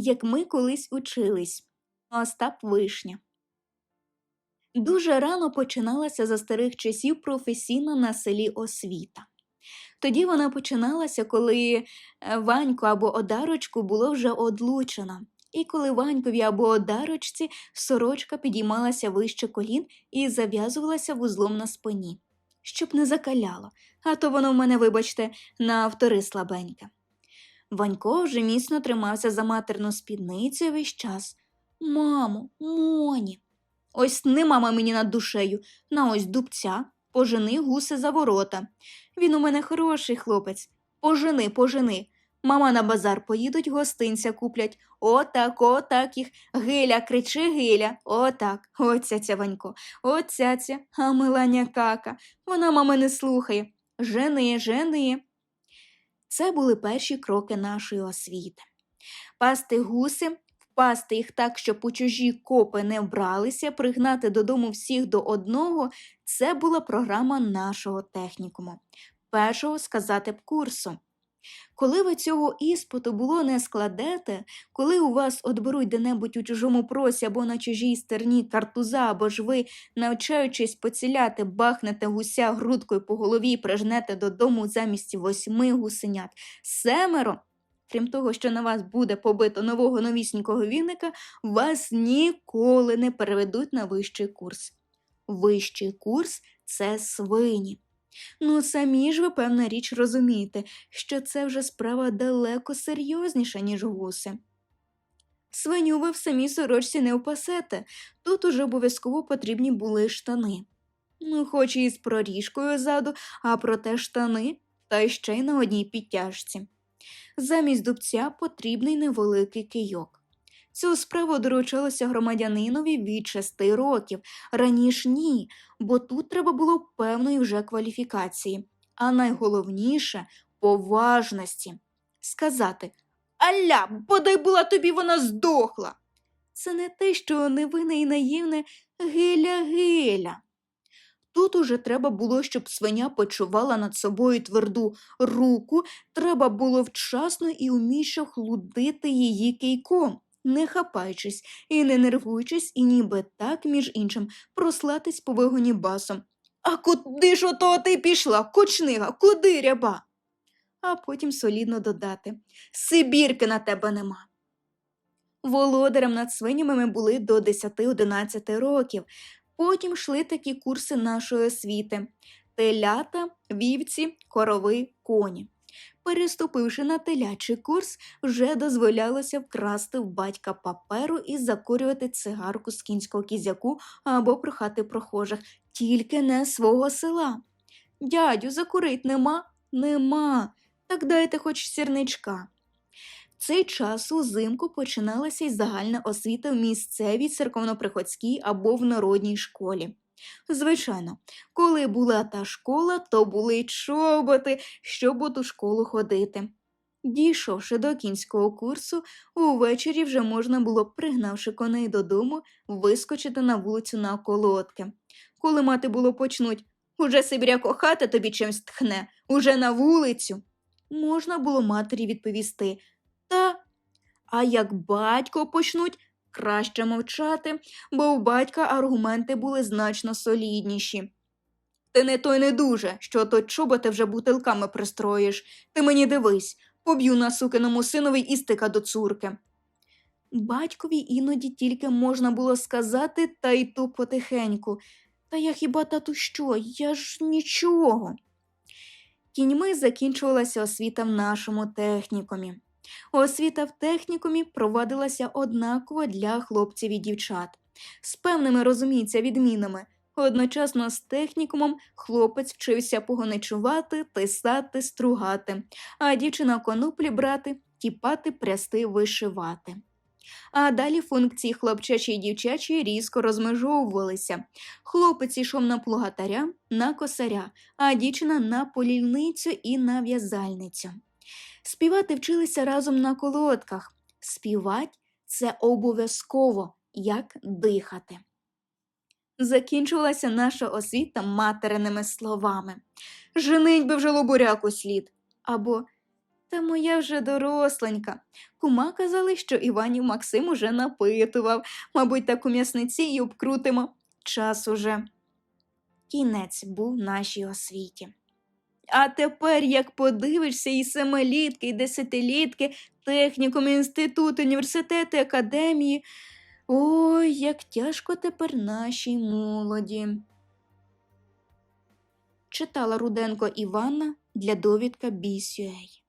як ми колись учились. Остап Вишня. Дуже рано починалася за старих часів професійна на селі освіта. Тоді вона починалася, коли е, Ваньку або Одарочку було вже одлучено, і коли Ванькові або Одарочці сорочка підіймалася вище колін і зав'язувалася вузлом на спині, щоб не закаляло, а то воно в мене, вибачте, на автори слабеньке. Ванько вже міцно тримався за матерну спідницю весь час. Мамо, моні. Ось не мама мені над душею, на ось дубця, пожени гуси за ворота. Він у мене хороший хлопець. Пожени, пожени. Мама на базар поїдуть, гостинця куплять. Отак, отак їх. Гиля, кричи, гиля. Отак. Оця ця Ванько. Оця ця, а миланя кака. Вона мами не слухає. Жени, жени. Це були перші кроки нашої освіти. Пасти гуси, впасти їх так, щоб у чужі копи не вбралися, пригнати додому всіх до одного це була програма нашого технікуму, першого сказати б курсу. Коли ви цього іспиту було не складете, коли у вас отберуть де-небудь у чужому просі або на чужій стерні картуза, або ж ви, навчаючись поціляти, бахнете гуся грудкою по голові і прижнете додому замість восьми гусенят, семеро, крім того, що на вас буде побито нового новісінького віника, вас ніколи не переведуть на вищий курс. Вищий курс це свині. Ну, самі ж ви, певна річ, розумієте, що це вже справа далеко серйозніша, ніж гуси. Свиню ви в самій сорочці не впасете, тут уже обов'язково потрібні були штани. Ну, хоч і з проріжкою ззаду, а проте штани, та ще й на одній підтяжці. Замість дубця потрібний невеликий кийок. Цю справу доручалося громадянинові від шести років, раніше ні, бо тут треба було певної вже кваліфікації, а найголовніше поважності. Сказати Аля, бодай була тобі вона здохла. Це не те, що невинне і наївне гиля-гиля. Тут уже треба було, щоб свиня почувала над собою тверду руку, треба було вчасно і уміще хлудити її кийком не хапаючись і не нервуючись, і ніби так, між іншим, прослатись по вигоні басом. А куди ж ото ти пішла, кочнига, куди ряба? А потім солідно додати Сибірки на тебе нема. Володарем над свинями ми були до 10-11 років. Потім йшли такі курси нашої освіти телята, вівці, корови, коні. Переступивши на телячий курс, вже дозволялося вкрасти в батька паперу і закурювати цигарку з кінського кізяку або прохати прохожих, тільки не свого села. Дядю, закурить нема? Нема. Так дайте хоч сірничка. В цей час узимку починалася й загальна освіта в місцевій церковно-приходській або в народній школі. Звичайно, коли була та школа, то були чоботи, щоб у ту школу ходити. Дійшовши до кінського курсу, увечері вже можна було, пригнавши коней додому, вискочити на вулицю на околотки. Коли мати було почнуть уже Сибіряко хата тобі чимсь тхне, уже на вулицю. Можна було матері відповісти Та, а як батько почнуть, краще мовчати, бо у батька аргументи були значно солідніші. Ти не той не дуже, що то чоботи вже бутилками пристроїш. Ти мені дивись, поб'ю на сукиному синові і стика до цурки. Батькові іноді тільки можна було сказати, та й то потихеньку. Та я хіба тату що? Я ж нічого. Кіньми закінчувалася освіта в нашому технікумі. Освіта в технікумі провадилася однаково для хлопців і дівчат, з певними, розуміється, відмінами. Одночасно з технікумом хлопець вчився погоничувати, тисати, стругати, а дівчина коноплі брати, тіпати, прясти, вишивати. А далі функції хлопчачі й дівчачі різко розмежовувалися. Хлопець йшов на плугатаря, на косаря, а дівчина на полільницю і на в'язальницю. Співати вчилися разом на колодках. Співать це обов'язково, як дихати. Закінчувалася наша освіта материними словами Женить би вже лобуряку слід. Або Та моя вже доросленька. Кума казали, що Іванів Максим уже напитував. Мабуть, так у м'ясниці й обкрутимо. Час уже. Кінець був нашій освіті. А тепер, як подивишся, і семилітки, і десятилітки, технікум, інститут, університети, академії. Ой, як тяжко тепер нашій молоді. Читала Руденко Івана для довідка BCA.